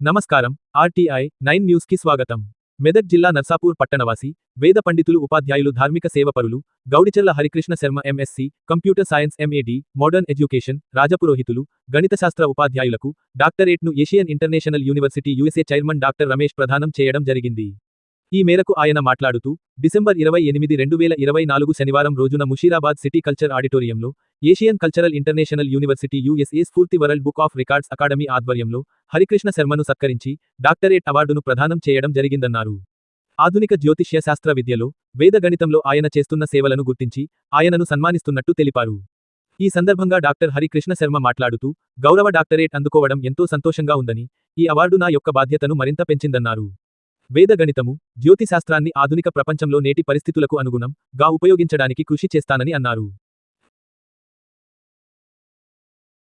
నమస్కారం RTI nine న్యూస్కి స్వాగతం. మెదక్ జిల్లా నర్సాపూర్ పట్టణవాసి వేద పండితులు ఉపాధ్యాయులు ధార్మిక సేవపరులు Gaudicherla Harikrishna Sharma MSc computer science MEd modern education రాజపురోహితులు గణితశాస్త్ర ఉపాధ్యాయులకు డాక్టరేట్ను Asian international university USA chairman doctor Ramesh ప్రదానం చేయడం జరిగింది. ఈ మేరకు ఆయన మాట్లాడుతూ డిసెంబర్ ఇరవై ఎనిమిది రెండు వేల ఇరవై నాలుగు శనివారం రోజున ముషీరాబాద్ సిటీ కల్చర్ ఆడిటోరియంలో Asian cultural international university USA Spoorthi world book of records academy ఆధ్వర్యంలో హరికృష్ణ శర్మను సత్కరించి డాక్టరేట్ అవార్డును ప్రదానం చేయడం జరిగిందన్నారు. ఆధునిక జ్యోతిష్య శాస్త్ర విద్యలో వేద గణితంలో ఆయన చేస్తున్న సేవలను గుర్తించి ఆయనను సన్మానిస్తున్నట్టు తెలిపారు. ఈ సందర్భంగా డాక్టర్ హరికృష్ణ శర్మ మాట్లాడుతూ గౌరవ డాక్టరేట్ అందుకోవడం ఎంతో సంతోషంగా ఉందని ఈ అవార్డు నా యొక్క బాధ్యతను మరింత పెంచిందన్నారు. వేద గణితము జ్యోతిశాస్త్రాన్ని ఆధునిక ప్రపంచంలో నేటి పరిస్థితులకు అనుగుణం గా ఉపయోగించడానికి కృషి చేస్తానని అన్నారు.